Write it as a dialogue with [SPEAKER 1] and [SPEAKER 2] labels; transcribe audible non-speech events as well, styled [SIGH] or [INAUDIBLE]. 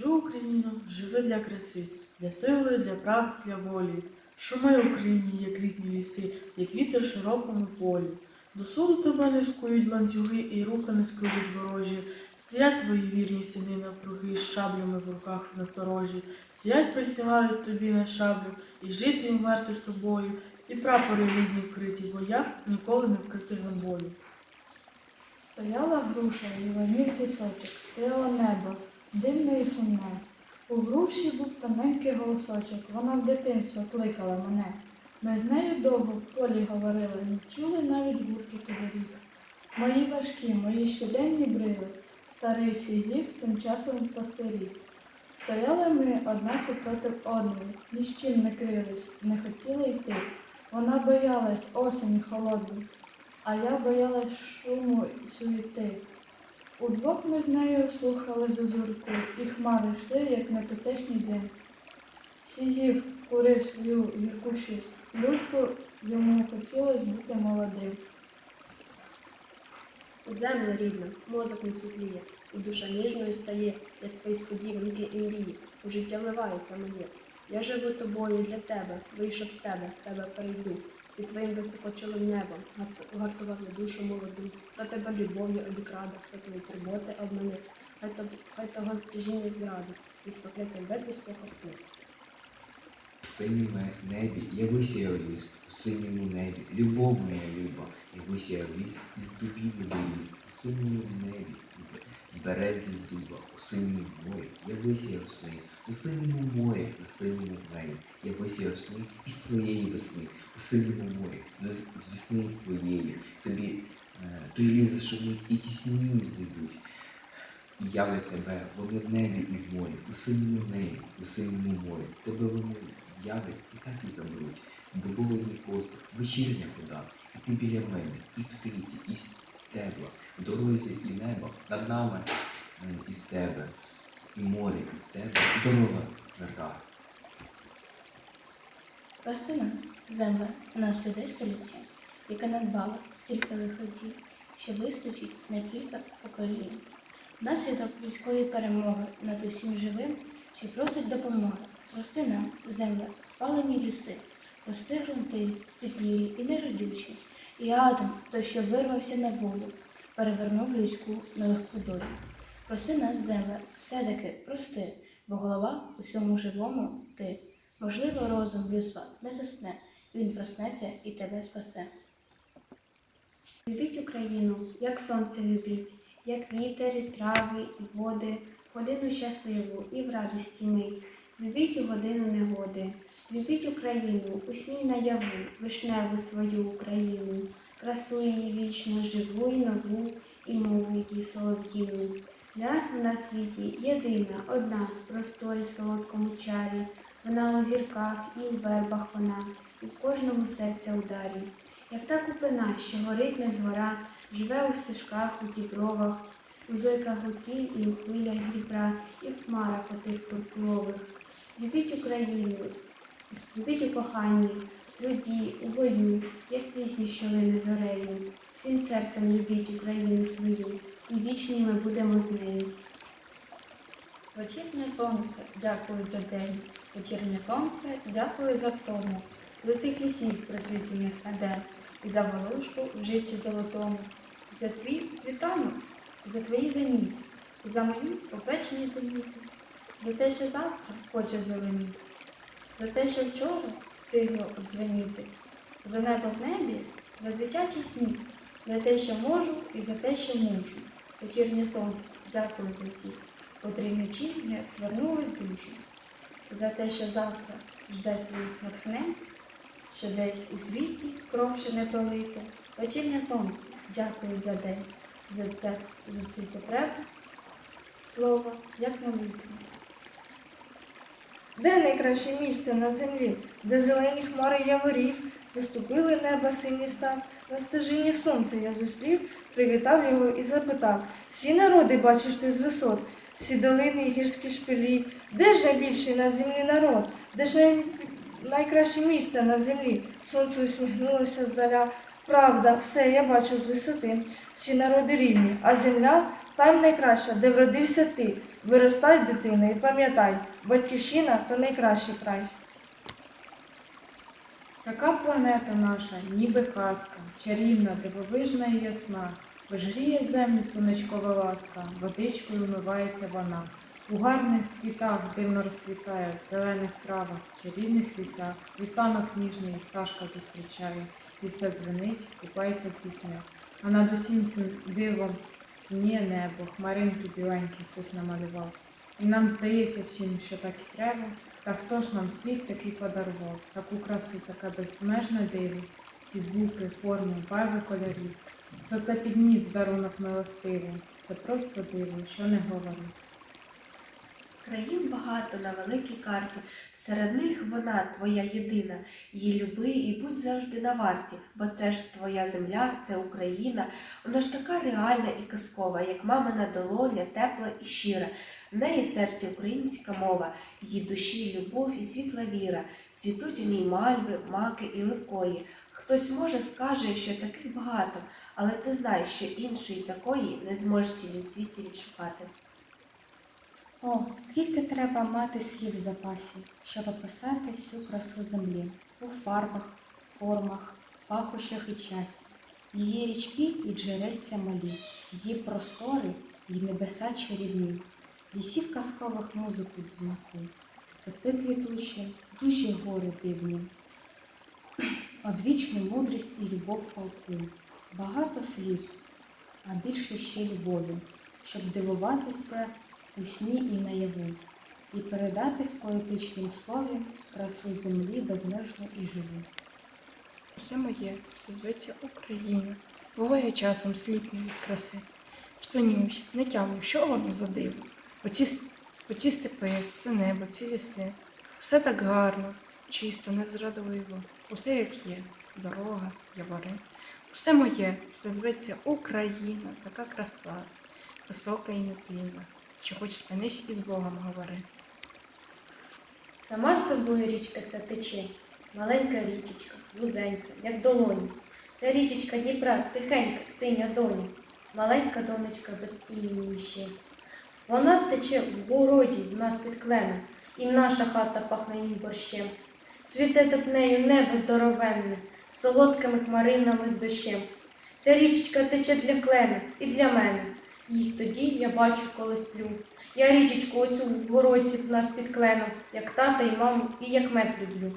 [SPEAKER 1] Живи Україно, живи для краси, для сили, для правди, для волі. Шумай Україні, як рідні ліси, як вітер в широкому полі. До суду тебе не скують ланцюги і руки не скрутять ворожі. Стоять твої вірні стіни навкруги, з шаблями в руках насторожі. Стоять, присягають тобі на шаблю, і жити їм варто з тобою, і прапори рідні вкриті в боях, ніколи не вкриті ганьбою.
[SPEAKER 2] Стояла груша, і ланів пісочок, стояло небо, дивне і сумне. У груші був тоненький голосочок, вона в дитинство кликала мене. Ми з нею довго в полі говорили, не чули навіть гурки торік. Мої важкі, мої щоденні брили, старий сізів тим часом постеріг. Стояли ми одна супротив одної, ні з чим не крились, не хотіли йти. Вона боялась осені холодної, а я боялась шуму і суєти. Удвох ми з нею слухали зозульку, і хмари йшли, як на тутешній день. Сізів курив свою гіркущу люльку, йому хотілося бути молодим.
[SPEAKER 3] Земля рідна, мозок не світліє, і душа ніжною стає, як сподіванки і мрії, у життя вливається моє. Я живу тобою для тебе, вийшов з тебе, тебе перейду. Під твоїм високочолим небом гарт- гартував я душу молоду, хто тебе любов'ю обікраде, хто твої турботи обманив, хай, то, хай того стяжіння зради, і спокликай без віспохости.
[SPEAKER 4] В синьому небі я висіяв ліс, у синьому небі, любов моя люба, я висіяв ліс із дубів і доріг, у синьому небі, з березів дуба, у синьому морі, я висіяв сни, у синьому морі, на синьому небі, я висіяв сни із твоєї весни, у синьому морі, з, з весни з твоєї, тобі е, той ліс зашумить і тісні зайдуть. І являть тебе, вони в небі і в морі, у синьому небі, у синьому морі. Тебе вони являть і так і заберуть. Долоні косток, вечірня вода, і ти біля мене, і птиці, і стебла, в дорозі і небо, над нами е, із тебе, і море із тебе, і дорога тверда.
[SPEAKER 5] Просто нас, земля, нас людей століття, яка надбала стільки лиходів, що вистачить на кілька поколінь. Наслідок людської перемоги над усім живим, що просить допомоги. Прости нам, земля, спалені ліси, прости грунти, спідлілі і неродючі, і атом, той, що вирвався на волю, перевернув людську нелегку долю. Прости нас, земля, все-таки прости, бо голова усьому живому ти. Можливо, розум людства не засне, він проснеться і тебе спасе.
[SPEAKER 6] Любіть Україну, як сонце любіть, як вітер, і трави і води, годину щасливу і в радості мить. Любіть у годину негоди. Любіть Україну, у сні наяву, вишневу свою Україну, красу її вічно, живу і нову, і мову її солов'їну. Для нас вона в світі єдина, одна, в просторі солодкому чарі. Вона у зірках і у вербах вона, і в кожному серця ударі. Як та купина, що горить не згора, живе у стежках, у дібровах, у зойках гудків і у хвилях Дніпра, і в хмарах отих пурпурових. Любіть Україну, любіть у коханні, в труді, у бою, як пісню, що лине зорею. Всім серцем любіть Україну свою, і вічні ми будемо з нею.
[SPEAKER 7] Вечірнє сонце, дякую за день. Вечірнє сонце, дякую за втому. Литих лісів просвітлених на. І за волошку в житті золотому. За твій цвітанок, за твої заміти, за мої попечені заміти, за те, що завтра хоче зеленіти, за те, що вчора встигло одзвеніти, за небо в небі, за дитячий сміх, за те, що можу, і за те, що мушу. Вечірнє сонце, дякую за всіх котрі не вернули душу, за те, що завтра жде своїх натхнень, що десь у світі кров ще не пролита. Вечірнє сонце, дякую за день, за це, за цю потребу. Слово, як молитва.
[SPEAKER 8] Де найкраще місце на землі, де зелені хмари яворів, заступили неба синій став, на стежині сонця я зустрів, привітав його і запитав всі народи бачиш ти з висот, всі долини і гірські шпилі, де ж найбільший на землі народ, де ж най... найкраще місце на землі? Сонце усміхнулося здаля, Правда, все я бачу з висоти. Всі народи рівні, а земля там найкраща, де вродився ти. Виростай, дитина, і пам'ятай, батьківщина то найкращий край.
[SPEAKER 9] Така планета наша, ніби казка, чарівна, дивовижна і ясна. Вижгріє землю сонечкова ласка, водичкою умивається вона. У гарних квітах дивно розквітає, в зелених травах, чарівних лісах, світанок ніжний, пташка зустрічає, і все дзвенить, купається в піснях. А над усім цим дивом синіє небо, хмаринки біленькі хтось намалював. І нам здається всім, що так і треба, та хто ж нам світ такий подарував, таку красу, таке безмежне диво, ці звуки, форми, барви кольорів. То це підніс дарунок милостивий, це просто диво, що не говори.
[SPEAKER 10] Країн багато на великій карті, серед них вона твоя єдина. Її люби і будь завжди на варті, бо це ж твоя земля, це Україна. Вона ж така реальна і казкова, як мамина долоня, тепла і щира. В неї в серці українська мова, її душі, любов і світла віра. Цвітуть у ній мальви, маки і левкої. Хтось може скаже, що таких багато, але ти знаєш, що іншої такої не зможеш цілім світі відшукати.
[SPEAKER 7] О, скільки треба мати слів в запасі, щоб описати всю красу землі у фарбах, формах, пахощах і часі. Її річки і джерельця малі, її простори і небеса чарівні, лісів казкових музику дзвінку, степи квітучі, дужі гори дивні, [CLEARS THROAT] одвічну мудрість і любов полку, багато слів, а більше ще любові, щоб дивуватися у сні і наяву, і передати в поетичнім слові красу землі безмежну і живу.
[SPEAKER 11] Усе моє, все зветься Україна. Буває часом сліпну від краси. Спинюсь, не тямлю, що воно за диво. Оці, оці степи, це небо, ці ліси. Все так гарно, чисто, незрадливо. Усе як є, дорога, явори. Усе моє, все зветься Україна, така краса, висока і нетлінна. Що хоч спинись і з Богом говори.
[SPEAKER 3] Сама з собою річка ця тече, маленька річечка, вузенька, як долоні. Це річечка Дніпра, тихенька, синя доня, маленька донечка без імені ще. Вона тече в городі в нас під кленом, і наша хата пахне їм борщем. Цвіте над нею небо здоровенне, солодкими хмаринами з дощем. Ця річечка тече для клена і для мене. Їх тоді я бачу, коли сплю. Я річечку оцю в городі в нас під кленом, як тата і маму, і як мед люблю.